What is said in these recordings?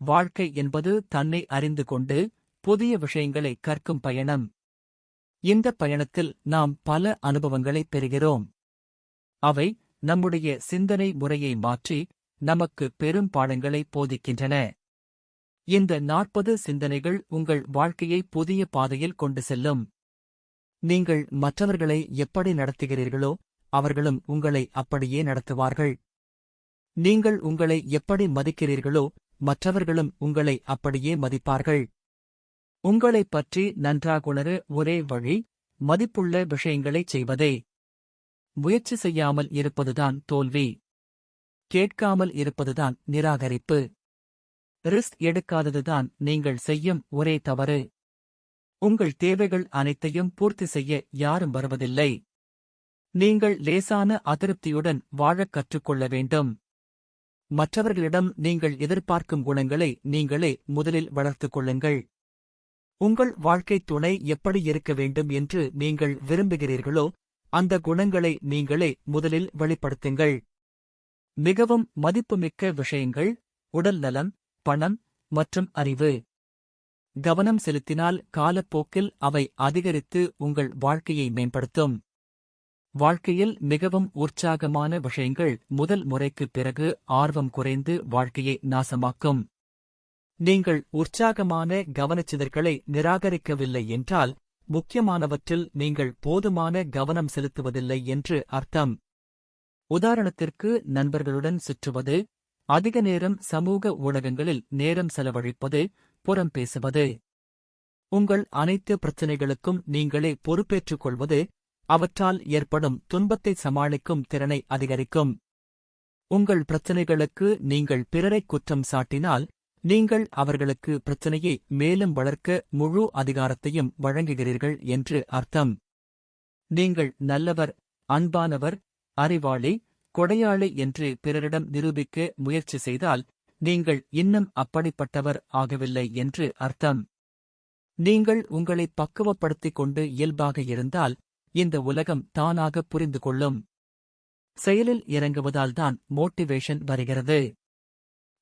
வாழ்க்கை என்பது தன்னை அறிந்து கொண்டு புதிய விஷயங்களை கற்கும் பயணம். இந்த பயணத்தில் நாம் பல அனுபவங்களை பெறுகிறோம். அவை நம்முடைய சிந்தனை முறையை மாற்றி நமக்கு பெரும் பாடங்களை போதிக்கின்றன. இந்த நாற்பது சிந்தனைகள் உங்கள் வாழ்க்கையை புதிய பாதையில் கொண்டு செல்லும். நீங்கள் மற்றவர்களை எப்படி நடத்துகிறீர்களோ அவர்களும் உங்களை அப்படியே நடத்துவார்கள். நீங்கள் உங்களை எப்படி மதிக்கிறீர்களோ மற்றவர்களும் உங்களை அப்படியே மதிப்பார்கள். உங்களைப் பற்றி நன்றாகுணர ஒரே வழி மதிப்புள்ள விஷயங்களைச் செய்வதே. முயற்சி செய்யாமல் இருப்பதுதான் தோல்வி. கேட்காமல் இருப்பதுதான் நிராகரிப்பு. ரிஸ்க் எடுக்காததுதான் நீங்கள் செய்யும் ஒரே தவறு. உங்கள் தேவைகள் அனைத்தையும் பூர்த்தி செய்ய யாரும் வருவதில்லை. நீங்கள் லேசான அதிருப்தியுடன் வாழக் கற்றுக்கொள்ள வேண்டும். மற்றவர்களிடம் நீங்கள் எதிர்பார்க்கும் குணங்களை நீங்களே முதலில் வளர்த்துக் கொள்ளுங்கள். உங்கள் வாழ்க்கைத் துணை எப்படி இருக்க வேண்டும் என்று நீங்கள் விரும்புகிறீர்களோ அந்த குணங்களை நீங்களே முதலில் வெளிப்படுத்துங்கள். மிகவும் மதிப்புமிக்க விஷயங்கள் உடல் நலம் பணம் மற்றும் அறிவு. கவனம் செலுத்தினால் காலப்போக்கில் அவை அதிகரித்து உங்கள் வாழ்க்கையை மேம்படுத்தும். வாழ்க்கையில் மிகவும் உற்சாகமான விஷயங்கள் முதல் முறைக்குப் பிறகு ஆர்வம் குறைந்து வாழ்க்கையை நாசமாக்கும். நீங்கள் உற்சாகமான கவனச்சிதற்களை நிராகரிக்கவில்லை என்றால் முக்கியமானவற்றில் நீங்கள் போதுமான கவனம் செலுத்துவதில்லை என்று அர்த்தம். உதாரணத்திற்கு நண்பர்களுடன் சுற்றுவது அதிக நேரம் சமூக ஊடகங்களில் நேரம் செலவழிப்பது புறம் பேசுவது. உங்கள் அனைத்து பிரச்சினைகளுக்கும் நீங்களே பொறுப்பேற்றுக் கொள்வது அவற்றால் ஏற்படும் துன்பத்தை சமாளிக்கும் திறனை அதிகரிக்கும். உங்கள் பிரச்சனைகளுக்கு நீங்கள் பிறரை குற்றம் சாட்டினால் நீங்கள் அவர்களுக்கு பிரச்சனையை மேலும் வளர்க்க முழு அதிகாரத்தையும் வழங்குகிறீர்கள் என்று அர்த்தம். நீங்கள் நல்லவர் அன்பானவர் அறிவாளி கொடையாளி என்று பிறரிடம் நிரூபிக்க முயற்சி செய்தால் நீங்கள் இன்னும் அப்படிப்பட்டவர் ஆகவில்லை என்று அர்த்தம். நீங்கள் உங்களை பக்குவப்படுத்திக் கொண்டு இயல்பாக இருந்தால் இந்த உலகம் தானாக புரிந்து கொள்ளும் செயலில் இறங்குவதால்தான் மோட்டிவேஷன் வருகிறது.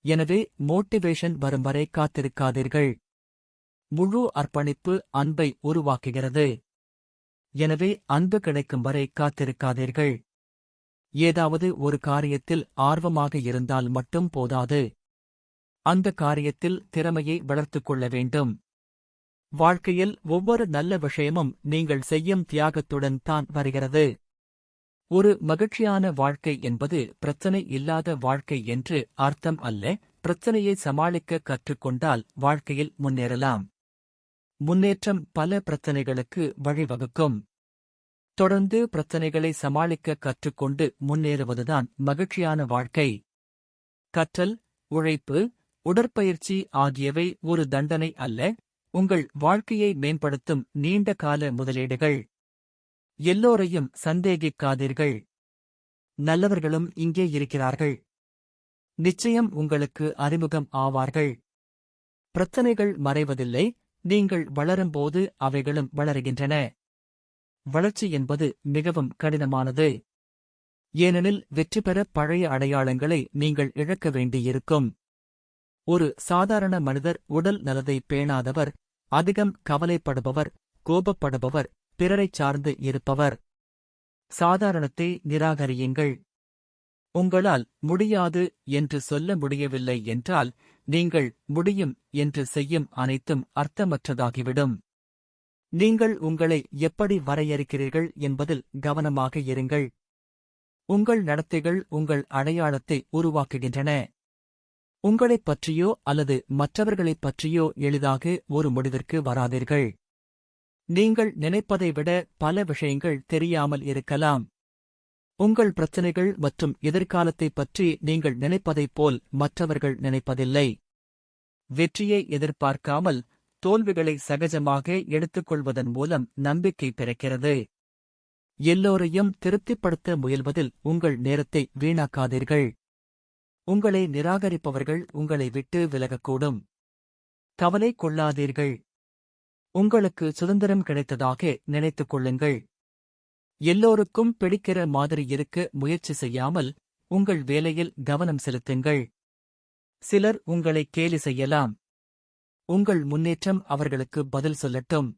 எனவே மோட்டிவேஷன் வரும் வரை காத்திருக்காதீர்கள். முழு அர்ப்பணிப்பு அன்பை உருவாக்குகிறது. எனவே அன்பு கிடைக்கும் வரை காத்திருக்காதீர்கள். ஏதாவது ஒரு காரியத்தில் ஆர்வமாக இருந்தால் மட்டும் போதாது. அந்த காரியத்தில் திறமையை வளர்த்துக் கொள்ள வேண்டும். வாழ்க்கையில் ஒவ்வொரு நல்ல விஷயமும் நீங்கள் செய்யும் தியாகத்துடன் தான் வருகிறது. ஒரு மகிழ்ச்சியான வாழ்க்கை என்பது பிரச்சனை இல்லாத வாழ்க்கை என்று அர்த்தம் அல்ல. பிரச்சனையை சமாளிக்க கற்றுக்கொண்டால் வாழ்க்கையில் முன்னேறலாம். முன்னேற்றம் பல பிரச்சனைகளுக்கு வழிவகுக்கும். தொடர்ந்து பிரச்சனைகளை சமாளிக்க கற்றுக்கொண்டு முன்னேறுவதுதான் மகிழ்ச்சியான வாழ்க்கை. கற்றல் உழைப்பு உடற்பயிற்சி ஆகியவை ஒரு தண்டனை அல்ல. உங்கள் வாழ்க்கையை மேம்படுத்தும் நீண்ட கால முதலீடுகள். எல்லோரையும் சந்தேகிக்காதீர்கள். நல்லவர்களும் இங்கே இருக்கிறார்கள். நிச்சயம் உங்களுக்கு அறிமுகம் ஆவார்கள். பிரச்சனைகள் மறைவதில்லை நீங்கள் வளரும்போது அவைகளும் வளருகின்றன. வளர்ச்சி என்பது மிகவும் கடினமானது. ஏனெனில் வெற்றி பெற பழைய அடையாளங்களை நீங்கள் இழக்க வேண்டியிருக்கும். ஒரு சாதாரண மனிதர் உடல் நலத்தை பேணாதவர் அதிகம் கவலைப்படுபவர் கோபப்படுபவர் பிறரைச் சார்ந்து இருப்பவர். சாதாரணத்தை நிராகரியுங்கள். உங்களால் முடியாது என்று சொல்ல முடியவில்லை என்றால் நீங்கள் முடியும் என்று செய்யும் அனைத்தும் அர்த்தமற்றதாகிவிடும். நீங்கள் உங்களை எப்படி வரையறுக்கிறீர்கள் என்பதில் கவனமாக இருங்கள். உங்கள் நடத்தைகள் உங்கள் அடையாளத்தை உருவாக்குகின்றன. உங்களைப் பற்றியோ அல்லது மற்றவர்களைப் பற்றியோ எளிதாக ஒரு முடிவிற்கு வராதீர்கள். நீங்கள் நினைப்பதை விட பல விஷயங்கள் தெரியாமல் இருக்கலாம். உங்கள் பிரச்சனைகள் மற்றும் எதிர்காலத்தைப் பற்றி நீங்கள் நினைப்பதைப் போல் மற்றவர்கள் நினைப்பதில்லை. வெற்றியை எதிர்பார்க்காமல் தோல்விகளை சகஜமாக எடுத்துக்கொள்வதன் மூலம் நம்பிக்கை பிறக்கிறது. எல்லோரையும் திருப்திப்படுத்த முயல்வதில் உங்கள் நேரத்தை வீணாக்காதீர்கள். உங்களை நிராகரிப்பவர்கள் உங்களை விட்டு விலகக்கூடும். கவலை கொள்ளாதீர்கள். உங்களுக்கு சுதந்திரம் கிடைத்ததாக நினைத்துக் கொள்ளுங்கள். எல்லோருக்கும் பிடிக்கிற மாதிரி இருக்க முயற்சி செய்யாமல் உங்கள் வேலையில் கவனம் செலுத்துங்கள். சிலர் உங்களை கேலி செய்யலாம். உங்கள் முன்னேற்றம் அவர்களுக்கு பதில் சொல்லட்டும்.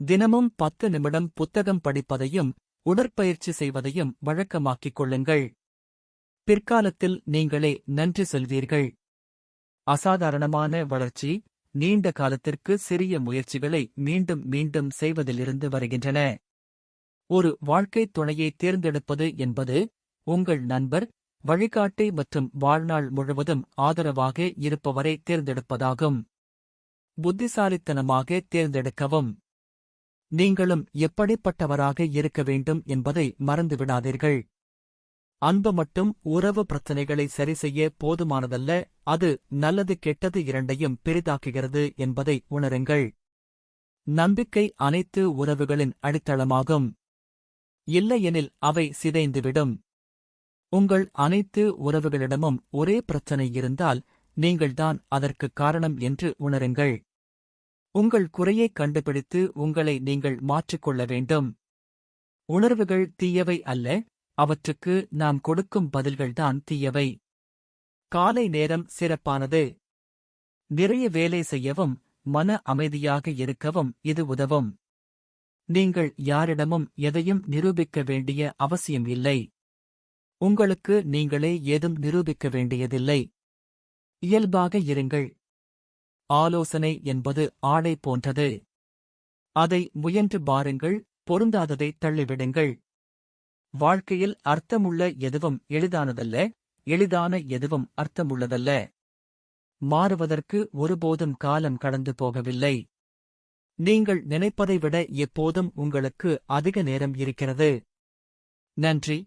தினமும் பத்து நிமிடம் புத்தகம் படிப்பதையும் உடற்பயிற்சி செய்வதையும் வழக்கமாக்கிக் கொள்ளுங்கள். பிற்காலத்தில் நீங்களே நன்றி சொல்வீர்கள். அசாதாரணமான வளர்ச்சி நீண்ட காலத்திற்கு சிறிய முயற்சிகளை மீண்டும் மீண்டும் செய்வதிலிருந்து வருகின்றன. ஒரு வாழ்க்கைத் துணையை தேர்ந்தெடுப்பது என்பது உங்கள் நண்பர் வழிகாட்டி மற்றும் வாழ்நாள் முழுவதும் ஆதரவாக இருப்பவரை தேர்ந்தெடுப்பதாகும். புத்திசாலித்தனமாக தேர்ந்தெடுக்கவும். நீங்களும் எப்படிப்பட்டவராக இருக்க வேண்டும் என்பதை மறந்துவிடாதீர்கள். அன்பு மட்டும் உறவு பிரச்சனைகளை சரிசெய்ய போதுமானதல்ல அது நல்லது கெட்டது இரண்டையும் பெரிதாக்குகிறது என்பதை உணருங்கள். நம்பிக்கை அனைத்து உறவுகளின் அடித்தளமாகும். இல்லையெனில் அவை சிதைந்துவிடும். உங்கள் அனைத்து உறவுகளிடமும் ஒரே பிரச்சனை இருந்தால் நீங்கள்தான் அதற்கு காரணம் என்று உணருங்கள். உங்கள் குறையைக் கண்டுபிடித்து உங்களை நீங்கள் மாற்றிக்கொள்ள வேண்டும். உணர்வுகள் தீயவை அல்ல அவற்றுக்கு நாம் கொடுக்கும் பதில்கள்தான் தீயவை. காலை நேரம் சிறப்பானது. நிறைய வேலை செய்யவும் மன அமைதியாக இருக்கவும் இது உதவும். நீங்கள் யாரிடமும் எதையும் நிரூபிக்க வேண்டிய அவசியம் இல்லை. உங்களுக்கு நீங்களே ஏதும் நிரூபிக்க வேண்டியதில்லை. இயல்பாக இருங்கள். ஆலோசனை என்பது ஆடை போன்றது. அதை முயன்று பாருங்கள் பொருந்தாததை தள்ளிவிடுங்கள். வாழ்க்கையில் அர்த்தமுள்ள எதுவும் எளிதானதல்ல எளிதான எதுவும் அர்த்தமுள்ளதல்ல. மாறுவதற்கு ஒருபோதும் காலம் கடந்து போகவில்லை. நீங்கள் நினைப்பதை விட எப்போதும் உங்களுக்கு அதிக நேரம் இருக்கிறது. நன்றி.